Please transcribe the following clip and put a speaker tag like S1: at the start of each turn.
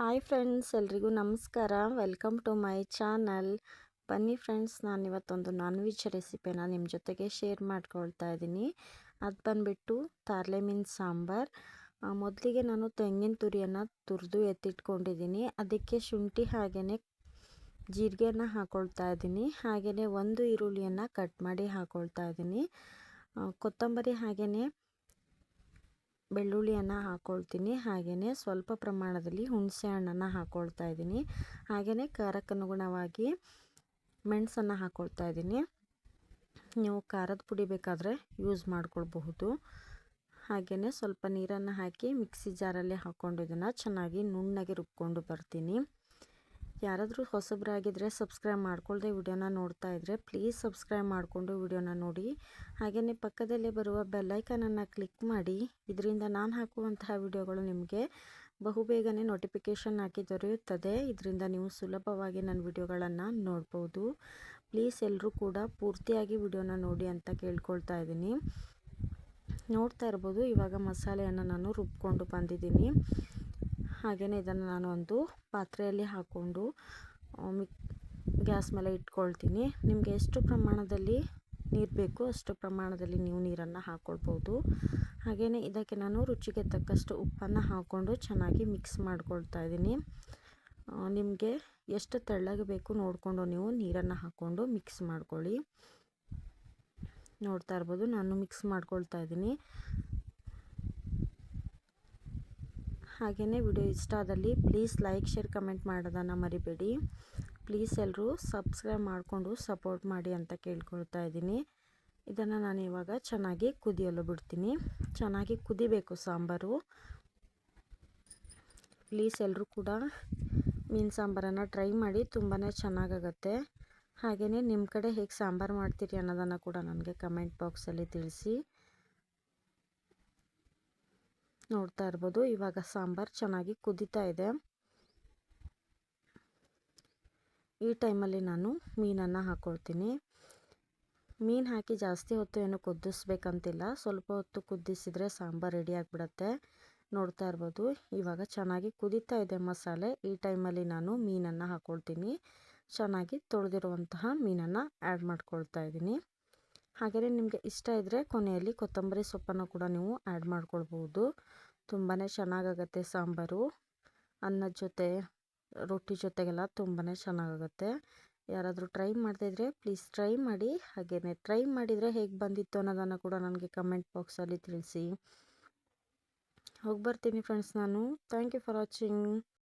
S1: Hi friends, ಎಲ್ರಿಗೂ ನಮಸ್ಕಾರ. Welcome to my channel. ಬನ್ನಿ ಫ್ರೆಂಡ್ಸ್, ನಾನು ಇವತ್ತೊಂದು ನಾನ್ ವೆಜ್ ರೆಸಿಪಿನ ನಿಮ್ಮ ಜೊತೆಗೆ ಶೇರ್ ಮಾಡ್ಕೊಳ್ತಾ ಇದ್ದೀನಿ. ಅದು ಬಂದುಬಿಟ್ಟು ತಾರ್ಲೆ ಮೀನ್ ಸಾಂಬಾರ್. ಮೊದಲಿಗೆ ನಾನು ತೆಂಗಿನ ತುರಿಯನ್ನು ತುರಿದು ಎತ್ತಿಟ್ಕೊಂಡಿದ್ದೀನಿ. ಅದಕ್ಕೆ ಶುಂಠಿ ಹಾಗೆಯೇ ಜೀರಿಗೆಯನ್ನು ಹಾಕ್ಕೊಳ್ತಾ ಇದ್ದೀನಿ. ಹಾಗೆಯೇ ಒಂದು ಈರುಳ್ಳಿಯನ್ನು ಕಟ್ ಮಾಡಿ ಹಾಕ್ಕೊಳ್ತಾ ಇದ್ದೀನಿ. ಕೊತ್ತಂಬರಿ ಹಾಗೆಯೇ ಬೆಳ್ಳುಳ್ಳಿಯನ್ನು ಹಾಕ್ಕೊಳ್ತೀನಿ ಹಾಗೆಯೇ ಸ್ವಲ್ಪ ಪ್ರಮಾಣದಲ್ಲಿ ಹುಣಸೆ ಹಣ್ಣನ್ನು ಹಾಕ್ಕೊಳ್ತಾ ಇದ್ದೀನಿ. ಹಾಗೆಯೇ ಖಾರಕ್ಕನುಗುಣವಾಗಿ ಮೆಣಸನ್ನು ಹಾಕ್ಕೊಳ್ತಾ ಇದ್ದೀನಿ. ನೀವು ಖಾರದ ಪುಡಿ ಬೇಕಾದರೆ ಯೂಸ್ ಮಾಡ್ಕೊಳ್ಬಹುದು. ಹಾಗೆಯೇ ಸ್ವಲ್ಪ ನೀರನ್ನು ಹಾಕಿ ಮಿಕ್ಸಿ ಜಾರಲ್ಲಿ ಹಾಕ್ಕೊಂಡು ಇದನ್ನು ಚೆನ್ನಾಗಿ ನುಣ್ಣಗೆ ರುಬ್ಕೊಂಡು ಬರ್ತೀನಿ. ಯಾರಾದರೂ ಹೊಸಬ್ರಾಗಿದ್ದರೆ ಸಬ್ಸ್ಕ್ರೈಬ್ ಮಾಡ್ಕೊಳ್ಳದೆ ವಿಡಿಯೋನ ನೋಡ್ತಾ ಇದ್ದರೆ ಪ್ಲೀಸ್ ಸಬ್ಸ್ಕ್ರೈಬ್ ಮಾಡಿಕೊಂಡು ವಿಡಿಯೋನ ನೋಡಿ. ಹಾಗೆಯೇ ಪಕ್ಕದಲ್ಲೇ ಬರುವ ಬೆಲ್ಲೈಕನನ್ನು ಕ್ಲಿಕ್ ಮಾಡಿ. ಇದರಿಂದ ನಾನು ಹಾಕುವಂತಹ ವಿಡಿಯೋಗಳು ನಿಮಗೆ ಬಹುಬೇಗನೆ ನೋಟಿಫಿಕೇಷನ್ ಹಾಕಿ ದೊರೆಯುತ್ತದೆ. ಇದರಿಂದ ನೀವು ಸುಲಭವಾಗಿ ನನ್ನ ವಿಡಿಯೋಗಳನ್ನು ನೋಡ್ಬೋದು. ಪ್ಲೀಸ್ ಎಲ್ಲರೂ ಕೂಡ ಪೂರ್ತಿಯಾಗಿ ವಿಡಿಯೋನ ನೋಡಿ ಅಂತ ಕೇಳ್ಕೊಳ್ತಾ ಇದ್ದೀನಿ. ನೋಡ್ತಾ ಇರ್ಬೋದು. ಇವಾಗ ಮಸಾಲೆಯನ್ನು ನಾನು ರುಬ್ಕೊಂಡು ಬಂದಿದ್ದೀನಿ. ಹಾಗೆಯೇ ಇದನ್ನು ನಾನು ಒಂದು ಪಾತ್ರೆಯಲ್ಲಿ ಹಾಕ್ಕೊಂಡು ಮಿಕ್ ಗ್ಯಾಸ್ ಮೇಲೆ ಇಟ್ಕೊಳ್ತೀನಿ. ನಿಮಗೆ ಎಷ್ಟು ಪ್ರಮಾಣದಲ್ಲಿ ನೀರು ಬೇಕು ಅಷ್ಟು ಪ್ರಮಾಣದಲ್ಲಿ ನೀವು ನೀರನ್ನು ಹಾಕ್ಕೊಳ್ಬೋದು ಹಾಗೆಯೇ ಇದಕ್ಕೆ ನಾನು ರುಚಿಗೆ ತಕ್ಕಷ್ಟು ಉಪ್ಪನ್ನು ಹಾಕ್ಕೊಂಡು ಚೆನ್ನಾಗಿ ಮಿಕ್ಸ್ ಮಾಡ್ಕೊಳ್ತಾ ಇದ್ದೀನಿ. ನಿಮಗೆ ಎಷ್ಟು ತೆಳ್ಳಗೆ ಬೇಕು ನೋಡಿಕೊಂಡು ನೀವು ನೀರನ್ನು ಹಾಕ್ಕೊಂಡು ಮಿಕ್ಸ್ ಮಾಡ್ಕೊಳ್ಳಿ. ನೋಡ್ತಾ ಇರ್ಬೋದು, ನಾನು ಮಿಕ್ಸ್ ಮಾಡ್ಕೊಳ್ತಾ ಇದ್ದೀನಿ. ಹಾಗೆಯೇ ವಿಡಿಯೋ ಇಷ್ಟ ಆದಲ್ಲಿ ಪ್ಲೀಸ್ ಲೈಕ್, ಶೇರ್, ಕಮೆಂಟ್ ಮಾಡೋದನ್ನು ಮರಿಬೇಡಿ. ಪ್ಲೀಸ್ ಎಲ್ಲರೂ ಸಬ್ಸ್ಕ್ರೈಬ್ ಮಾಡಿಕೊಂಡು ಸಪೋರ್ಟ್ ಮಾಡಿ ಅಂತ ಕೇಳ್ಕೊಳ್ತಾ ಇದ್ದೀನಿ. ಇದನ್ನು ನಾನು ಇವಾಗ ಚೆನ್ನಾಗಿ ಕುದಿಯಲು ಬಿಡ್ತೀನಿ. ಚೆನ್ನಾಗಿ ಕುದಿಬೇಕು ಸಾಂಬಾರು. ಪ್ಲೀಸ್ ಎಲ್ಲರೂ ಕೂಡ ಮೀನು ಸಾಂಬಾರನ್ನು ಟ್ರೈ ಮಾಡಿ ತುಂಬಾ ಚೆನ್ನಾಗಾಗತ್ತೆ. ಹಾಗೆಯೇ ನಿಮ್ಮ ಕಡೆ ಹೇಗೆ ಸಾಂಬಾರು ಮಾಡ್ತೀರಿ ಅನ್ನೋದನ್ನು ಕೂಡ ನನಗೆ ಕಮೆಂಟ್ ಬಾಕ್ಸಲ್ಲಿ ತಿಳಿಸಿ. ನೋಡ್ತಾ ಇರ್ಬೋದು. ಇವಾಗ ಸಾಂಬಾರು ಚೆನ್ನಾಗಿ ಕುದೀತಾ ಇದೆ. ಈ ಟೈಮಲ್ಲಿ ನಾನು ಮೀನನ್ನು ಹಾಕ್ಕೊಳ್ತೀನಿ ಮೀನು ಹಾಕಿ ಜಾಸ್ತಿ ಹೊತ್ತು ಏನು ಕುದಿಸ್ಬೇಕಂತಿಲ್ಲ. ಸ್ವಲ್ಪ ಹೊತ್ತು ಕುದಿಸಿದರೆ ಸಾಂಬಾರು ರೆಡಿ ಆಗಿಬಿಡತ್ತೆ. ನೋಡ್ತಾ ಇರ್ಬೋದು. ಇವಾಗ ಚೆನ್ನಾಗಿ ಕುದೀತಾ ಇದೆ ಮಸಾಲೆ. ಈ ಟೈಮಲ್ಲಿ ನಾನು ಮೀನನ್ನು ಹಾಕ್ಕೊಳ್ತೀನಿ ಚೆನ್ನಾಗಿ ತೊಳೆದಿರುವಂತಹ ಮೀನನ್ನು ಆ್ಯಡ್ ಮಾಡ್ಕೊಳ್ತಾ ಇದ್ದೀನಿ. ಹಾಗೆಯೇ ನಿಮಗೆ ಇಷ್ಟ ಇದ್ದರೆ ಕೊನೆಯಲ್ಲಿ ಕೊತ್ತಂಬರಿ ಸೊಪ್ಪನ್ನು ಕೂಡ ನೀವು ಆ್ಯಡ್ ಮಾಡ್ಕೊಳ್ಬೋದು. ತುಂಬಾ ಚೆನ್ನಾಗಾಗತ್ತೆ ಸಾಂಬಾರು. ಅನ್ನದ ಜೊತೆ, ರೊಟ್ಟಿ ಜೊತೆಗೆಲ್ಲ ತುಂಬಾ ಚೆನ್ನಾಗಾಗತ್ತೆ. ಯಾರಾದರೂ ಟ್ರೈ ಮಾಡ್ತಿದ್ರೆ ಪ್ಲೀಸ್ ಟ್ರೈ ಮಾಡಿ. ಹಾಗೆಯೇ ಟ್ರೈ ಮಾಡಿದರೆ ಹೇಗೆ ಬಂದಿತ್ತು ಅನ್ನೋದನ್ನು ಕೂಡ ನನಗೆ ಕಮೆಂಟ್ ಬಾಕ್ಸಲ್ಲಿ ತಿಳಿಸಿ. ಹೋಗಿ ಬರ್ತೀನಿ ಫ್ರೆಂಡ್ಸ್ ನಾನು. Thank you for watching